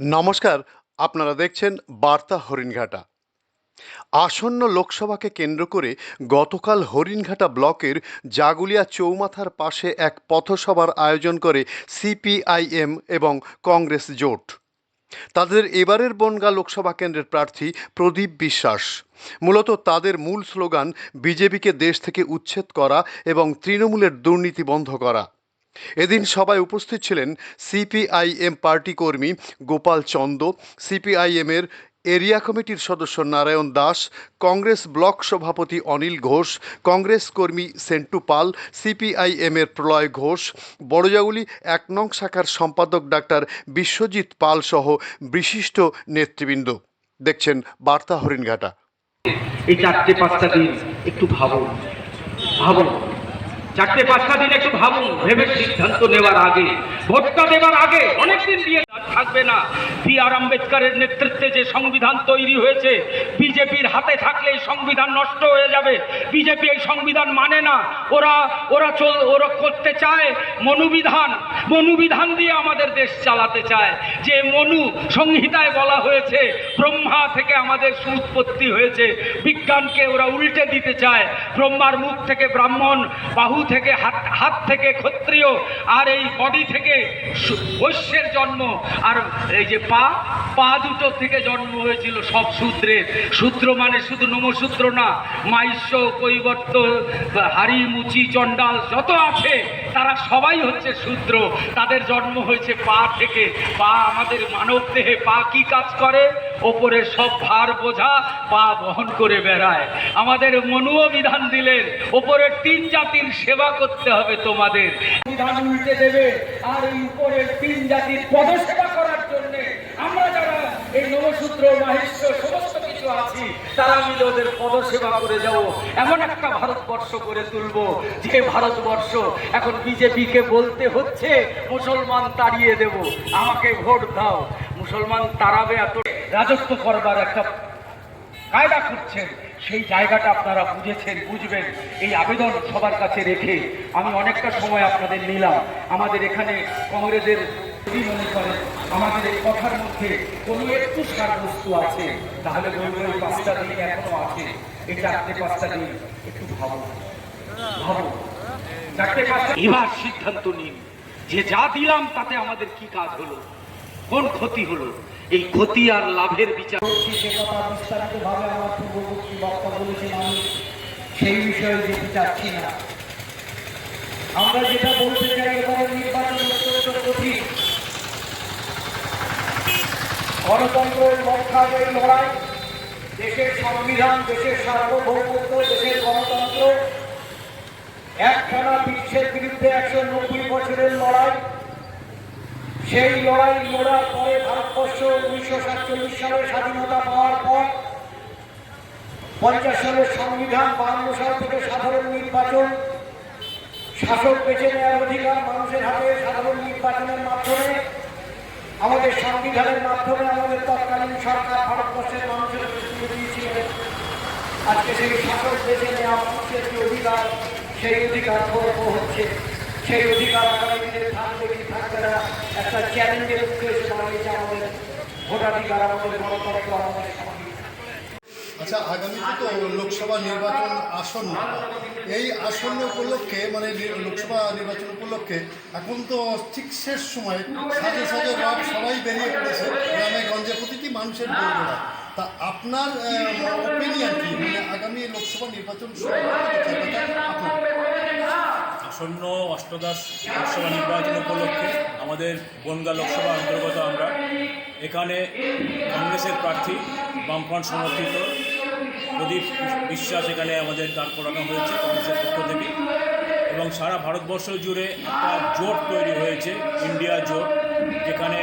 নমস্কার, আপনারা দেখছেন বার্তা হরিণঘাটা। আসন্ন লোকসভাকে কেন্দ্র করে গতকাল হরিণঘাটা ব্লকের জাগুলিয়া চৌমাথার পাশে এক পথসভার আয়োজন করে সিপিআইএম এবং কংগ্রেস জোট। তাদের এবারের বনগা লোকসভা কেন্দ্রের প্রার্থী প্রদীপ বিশ্বাস। মূলত তাদের মূল স্লোগান, বিজেপিকে দেশ থেকে উচ্ছেদ করা এবং তৃণমূলের দুর্নীতি বন্ধ করা। এদিন সভায় উপস্থিত ছিলেন সিপিআইএম পার্টি কর্মী গোপাল চন্দ, সিপিআইএমের এরিয়া কমিটির সদস্য নারায়ণ দাস, কংগ্রেস ব্লক সভাপতি অনিল ঘোষ, কংগ্রেস কর্মী সেন্টু পাল, সিপিআইএমের প্রলয় ঘোষ বড়জাগুলি এক নং শাখার সম্পাদক ডাক্তার বিশ্বজিৎ পাল সহ বিশিষ্ট নেতৃবৃন্দ। দেখছেন বার্তা হরিণঘাটা। এই চারটে পাঁচটা দিন একটু ভাবুন। ভাবুন। চারটে পাঁচটা দিন একটু ভাবুন ভেবে সিদ্ধান্ত নেওয়ার আগে ভোটটা দেওয়ার আগে অনেকদিন দিয়ে থাকবে না। বি আর আম্বেদকরের নেতৃত্বে যে সংবিধান তৈরি হয়েছে, বিজেপির হাতে থাকলে এই সংবিধান নষ্ট হয়ে যাবে। বিজেপি এই সংবিধান মানে না। ওরা ওরা চল, ওরা করতে চায় মনুবিধান। মনুবিধান দিয়ে আমাদের দেশ চালাতে চায়। যে মনু সংহিতায় বলা হয়েছে, ব্রহ্মা থেকে আমাদের সুউৎপত্তি হয়েছে। বিজ্ঞানকে ওরা উল্টে দিতে চায়। ব্রহ্মার মুখ থেকে ব্রাহ্মণ, বাহু থেকে হাত হাত থেকে ক্ষত্রিয়, আর এই বডি থেকে বৈশ্যের জন্ম। আর এই যে পা পা দুটো থেকে জন্ম হয়েছিল সব সূত্রের সূত্র মানে শুধু নমসূত্র না মাইশ্য কৈবর্ত, হারি, মুচি, চণ্ডাল যত আছে, তারা সবাই হচ্ছে সূত্র। তাদের জন্ম হয়েছে পা থেকে। পা আমাদের মানব দেহে, পা কি কাজ করে? ওপরে সব ভার বোঝা, পা বহন করে বেড়ায়। আমাদের মনুও বিধান দিলেন, ওপরে তিন জাতির সেবা করতে হবে তোমাদের। বিধান উল্টে দেবে, আর এই উপরের তিন জাতির পদসেবা করার জন্য আমরা যারা নবসূত্র মাহেশ্ব সমস্ত কিছু আছি। তারা মিলে ওদের পদসেবা করে যাব এমন একটা ভারতবর্ষ করে তুলব, যে ভারতবর্ষ এখন বিজেপিকে বলতে হচ্ছে, মুসলমান তাড়িয়ে দেব। আমাকে ভোট দাও। মুসলমান তাড়াবে এত রাজত্ব করবার একটা কায়দা করছেন সেই জায়গাটা আপনারা বুঝেছেন, বুঝবেন। এই আবেদন সবার কাছে রেখে আমি অনেকটা সময় আপনাদের নিলাম। আমাদের এখানে কংগ্রেসের যদি মনে করেন আমাদের এই কথার মধ্যে কোনো একটু সারবস্তু আছে। তাহলে বলব এই পাঁচটা দিন এখনও আছে। এই চারটে পাঁচটা দিন একটু ভাবো ভাবো চারটে পাঁচটা এবার সিদ্ধান্ত নিন যে যা দিলাম তাতে আমাদের কি কাজ হলো? কোন ক্ষতি হলো? এই ক্ষতি আর লাভের বিচার করছি সে কথা বিস্তারিতভাবে আমার পূর্ববর্তী বক্তা বলেছেন আমি। সেই বিষয়ে যেতে চাচ্ছি না। আমরা যেটা বলতে চাই এবারে নির্বাচন রক্ষার লড়াই দেশের সংবিধান, দেশের সার্বভৌমত্ব, দেশের গণতন্ত্র। একখানা বিশ্বের বিরুদ্ধে একশো নব্বই বছরের লড়াই। সেই লড়াই লড়ার পরে ভারতবর্ষ উনিশশো সাতচল্লিশ সালে স্বাধীনতা পাওয়ার পর পঞ্চাশ সালের সংবিধান, বাহান্ন সাল থেকে সাধারণ নির্বাচন। শাসক বেছে নেওয়ার অধিকার মানুষের হাতে সাধারণ নির্বাচনের মাধ্যমে। আমাদের সংবিধানের মাধ্যমে আমাদের তৎকালীন সরকার ভারতবর্ষের মানুষের প্রতিশ্রুতি দিয়েছিলেন। আজকে সেই শাসক দেশে নেওয়া মানুষের যে অধিকার, সেই অধিকার গর্ব হচ্ছে। সেই অধিকার আগামী দিনে থাকবে কি থাকবে না, একটা চ্যালেঞ্জের উদ্দেশ্যে দাঁড়িয়েছে আমাদের ভোটাধিকার, আমাদের গণতন্ত্র, আমাদের আচ্ছা আগামী তো লোকসভা নির্বাচন আসন্ন। এই আসন্ন উপলক্ষে মানে লোকসভা নির্বাচন উপলক্ষে এখন তো ঠিক শেষ সময়। সাজে সাজে রব সবাই বেরিয়ে পড়েছে। গ্রামে গঞ্জে প্রতিটি মানুষের বলবেনা তা আপনার ওপিনিয়ন কি? মানে আগামী লোকসভা নির্বাচন আপনার আসন্ন অষ্টদশ লোকসভা নির্বাচন উপলক্ষে আমাদের বনগা লোকসভা অন্তর্গত আমরা। এখানে কংগ্রেসের প্রার্থী বামফ্রন্ট সমর্থিত প্রদীপ বিশ্বাস এখানে আমাদের দাঁড় করানো হয়েছে কংগ্রেসের পক্ষ থেকে। এবং সারা ভারতবর্ষ জুড়ে একটা জোট তৈরি হয়েছে, ইন্ডিয়া জোট, যেখানে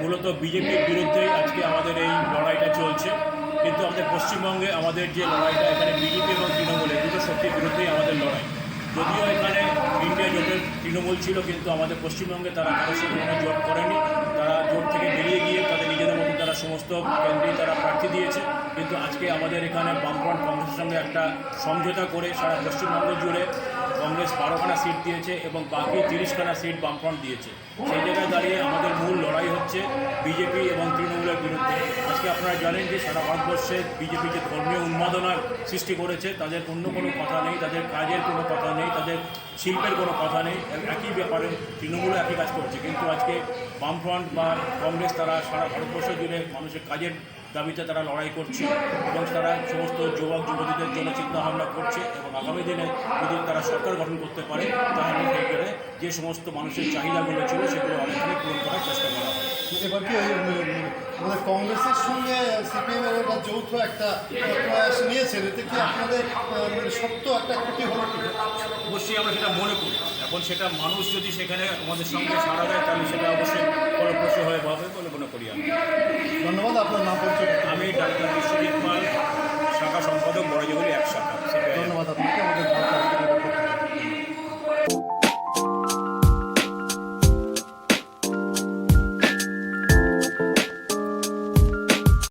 মূলত বিজেপির বিরুদ্ধেই আজকে আমাদের এই লড়াইটা চলছে। কিন্তু আমাদের পশ্চিমবঙ্গে আমাদের যে লড়াইটা, এখানে বিজেপি এবং তৃণমূলের দুটো শক্তির বিরুদ্ধেই আমাদের লড়াই। যদিও এখানে ইন্ডিয়া জোটের তৃণমূল ছিল, কিন্তু আমাদের পশ্চিমবঙ্গে তারা কারোর সঙ্গে কোনো জোট করেনি। তারা জোট থেকে বেরিয়ে গিয়ে তাদের নিজেদের মতো তারা সমস্ত কেন্দ্রে তারা প্রার্থী দিয়েছে। কিন্তু আজকে আমাদের এখানে বামফ্রন্ট কংগ্রেসের সঙ্গে একটা সমঝোতা করে সারা পশ্চিমবঙ্গ জুড়ে কংগ্রেস বারোখানা সিট দিয়েছে এবং বাকি তিরিশখানা সিট বামফ্রন্ট দিয়েছে। সেই জায়গায় দাঁড়িয়ে আমাদের মূল লড়াই হচ্ছে বিজেপি এবং তৃণমূলের বিরুদ্ধে। আজকে আপনারা জানেন যে সারা ভারতবর্ষে বিজেপি যে ধর্মীয় উন্মাদনার সৃষ্টি করেছে, তাদের অন্য কোনো কথা নেই, তাদের কাজের কোনো কথা নেই, তাদের শিল্পের কোনো কথা নেই। একই ব্যাপারে তৃণমূলও একই কাজ করছে। কিন্তু আজকে বামফ্রন্ট বা কংগ্রেস তারা সারা ভারতবর্ষ জুড়ে মানুষের কাজের দাবিতে তারা লড়াই করছে এবং তারা সমস্ত যুবক যুবতীদের জন্য চিন্তা ভাবনা করছে এবং আগামী দিনে যদি তারা সরকার গঠন করতে পারে, তাহলে সেই করে যে সমস্ত মানুষের চাহিদাগুলো ছিল সেগুলো অনেকখানি পূরণ করার চেষ্টা করা হবে। মানে কংগ্রেসের সঙ্গে সিপিএমের একটা যৌথ একটা প্রয়াস নিয়েছেন এতে কি আপনাদের মানে সত্য একটা ক্ষতি হলো অবশ্যই আমরা সেটা মনে করি। এখন সেটা মানুষ যদি সেখানে আমাদের সঙ্গে সাড়া দেয় তাহলে সেটা অবশ্যই ফলপ্রসূ হয়ে পাবে বলে মনে করি আমি। ধন্যবাদ আপনার নাম পরিচয় আমি ডাক্তার বিশ্বজিৎ পাল শাখা সম্পাদক বড়জগুলি এক